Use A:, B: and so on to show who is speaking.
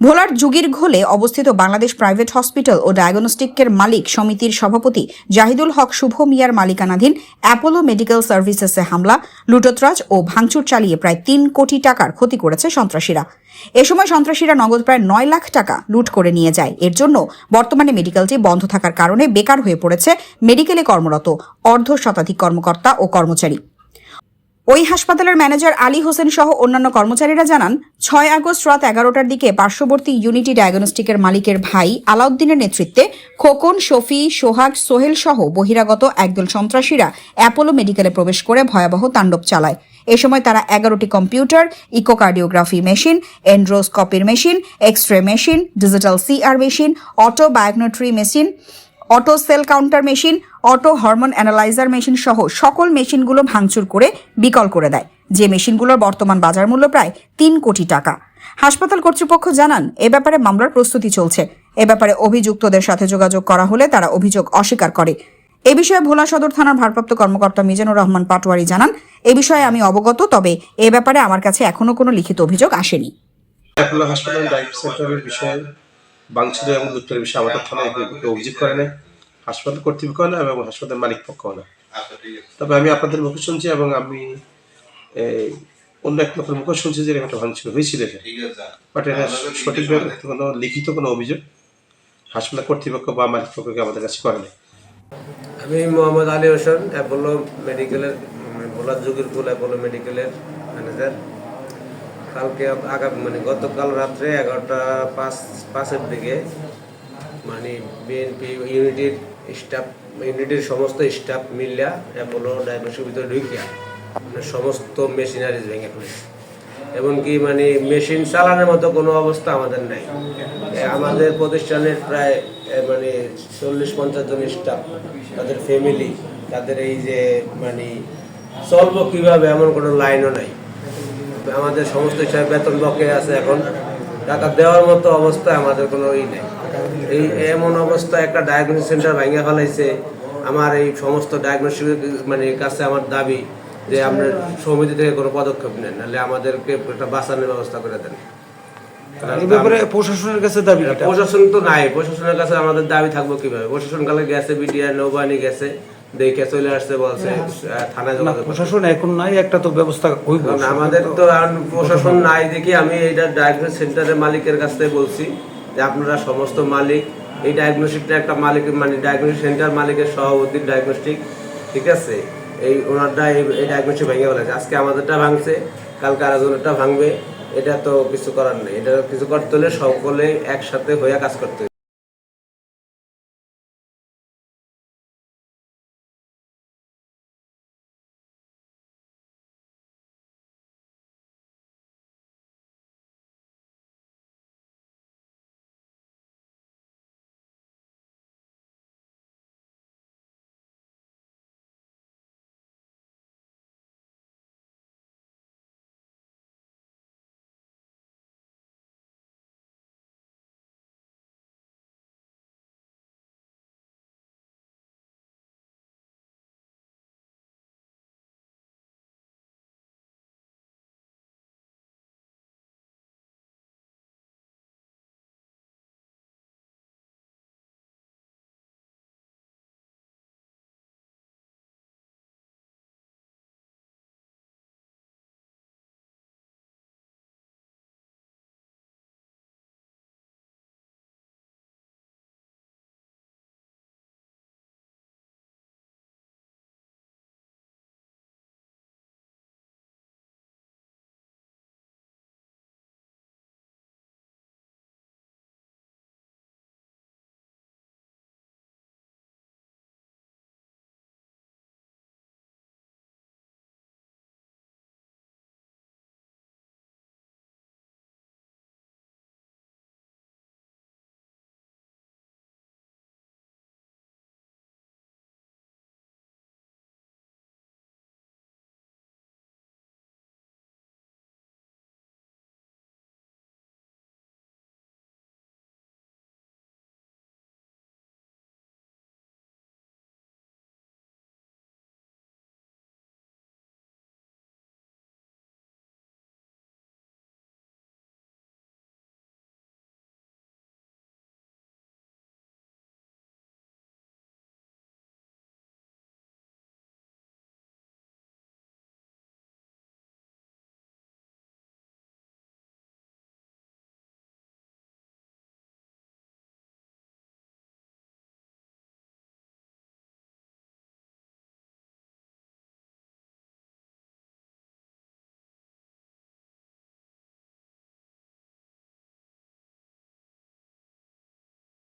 A: ভোলার যুগির ঘোলে অবস্থিত বাংলাদেশ প্রাইভেট হসপিটাল ও ডায়াগনস্টিকের মালিক সমিতির সভাপতি জাহিদুল হক শুভ মিয়ার মালিকানাধীন অ্যাপোলো মেডিকেল সার্ভিসেসে হামলা, লুটোত্রাজ ও ভাঙচুর চালিয়ে প্রায় তিন কোটি টাকার ক্ষতি করেছে সন্ত্রাসীরা। এ সময় সন্ত্রাসীরা নগদ প্রায় নয় লাখ টাকা লুট করে নিয়ে যায়। এর জন্য বর্তমানে মেডিকেলটি বন্ধ থাকার কারণে বেকার হয়ে পড়েছে মেডিকেলে কর্মরত অর্ধ শতাধিক কর্মকর্তা ও কর্মচারী। ওই হাসপাতালের ম্যানেজার আলী হোসেন সহ অন্যান্য কর্মচারীরা জানান, ছয় আগস্ট রাত এগারোটার দিকে পার্শ্ববর্তী ইউনিটি ডায়াগনস্টিকের মালিকের ভাই আলাউদ্দিনের নেতৃত্বে খোকন, শফি, সোহাগ, সোহেল সহ বহিরাগত একদল সন্ত্রাসীরা অ্যাপোলো মেডিকেলে প্রবেশ করে ভয়াবহ তাণ্ডব চালায়। এ সময় তারা এগারোটি computer, echocardiography machine, এন্ড্রোস্কপির machine X ray machine, digital CR machine auto বায়োগনোট্রি machine auto cell counter machine, auto hormone analyser machine সহ সকল মেশিনগুলো ভাঙচুর করে বিকল করে দেয়। যে মেশিনগুলোর বর্তমান বাজার মূল্য প্রায় তিন কোটি টাকা। হাসপাতাল কর্তৃপক্ষ জানান, এ ব্যাপারে মামলার প্রস্তুতি চলছে। এ ব্যাপারে অভিযুক্তদের সাথে যোগাযোগ করা হলে তারা অভিযোগ অস্বীকার করে। এ বিষয়ে ভোলা সদর থানার ভারপ্রাপ্ত কর্মকর্তা মিজানুর রহমান পাটোয়ারি জানান, এ বিষয়ে আমি অবগত, তবে এ ব্যাপারে আমার কাছে এখনও কোনো লিখিত অভিযোগ আসেনি।
B: হাসপাতাল বিষয়ে বাংচুর এবং উত্তরের বিষয়ে আমাদের থানায় কেউ অভিযোগ করে না হাসপাতাল কর্তৃপক্ষ না এবং হাসপাতাল মালিক পক্ষ না। তবে আমি আপনাদের মুখে শুনছি এবং আমি এই, অন্য এক লোকের মুখে শুনছি যে এরকম একটা ভাঙচুর হয়েছিল বাট এটা সঠিকভাবে কোনো লিখিত কোনো অভিযোগ হাসপাতাল কর্তৃপক্ষ বা মালিক পক্ষকে আমাদের কাছে করে না
C: আমি মোহাম্মদ আলী হোসেন অ্যাপোলো মেডিকেলের মানে ভোলা যুগের ফুল অ্যাপোলো মেডিকেলের ম্যানেজার কালকে আগামী মানে গতকাল রাত্রে এগারোটা পাঁচ, পাঁচের দিকে মানে বিএনপি ইউনিটির স্টাফ ইউনিটির সমস্ত স্টাফ মিলিয়া অ্যাপোলো ডায়াগনোসিক ভিতরে ঢুকিয়া মানে সমস্ত মেশিনারিজ ভেঙে ফেলেছে। এমনকি মানে মেশিন চালানোর মতো কোনো অবস্থা আমাদের নাই। আমাদের প্রতিষ্ঠানের প্রায় মানে চল্লিশ, পঞ্চাশ জন স্টাফ তাদের ফ্যামিলি তাদের এই যে মানে চলবো কীভাবে এমন কোনো লাইনও নাই। আমাদের সমস্ত হিসাবে বেতন বকে আছে এখন। টাকা দেওয়ার মতো অবস্থায় আমাদের কোনো ই নেই। এই এমন অবস্থা একটা ডায়াগনোসিস সেন্টার ভেঙে ফেলাইছে। আমার এই সমস্ত ডায়াগনোসিস মানে কাছে আমার দাবি যে আপনার সমিতি থেকে কোনো পদক্ষেপ নেন নাহলে আমাদেরকে একটা বাঁচানোর ব্যবস্থা করে দেন।
D: এই ব্যাপারে প্রশাসনের কাছে দাবি এটা।
C: প্রশাসন তো নাই। প্রশাসনের কাছে আমাদের দাবি থাকব কীভাবে? প্রশাসন কালে গেছে বিটিআর নৌবাহিনী গেছে। দেখে চলে আসছে বলছে আহ, থানায় যোগাযোগ
D: প্রশাসন এখন নাই একটা তো ব্যবস্থা হইব।
C: আমাদের তো আর প্রশাসন নাই দেখি আমি এইটা ডায়াগনোস সেন্টারের মালিকের কাছ থেকে বলছি যে আপনারা সমস্ত মালিক এই ডায়াগনোস্টিকটা একটা মালিক মানে ডায়াগনোস্টিক সেন্টার মালিকের সভাপতি ডায়াগনোস্টিক ঠিক আছে? এই ওনারটা এই- ডায়াগনোস্টিক ভেঙে ফেলেছে। আজকে আমাদেরটা ভাঙছে কালকে আরেকজনেরটা ভাঙবে এটা তো কিছু করার নেই। এটা কিছু করতে হলে সকলে একসাথে হয়ে কাজ করতে হবে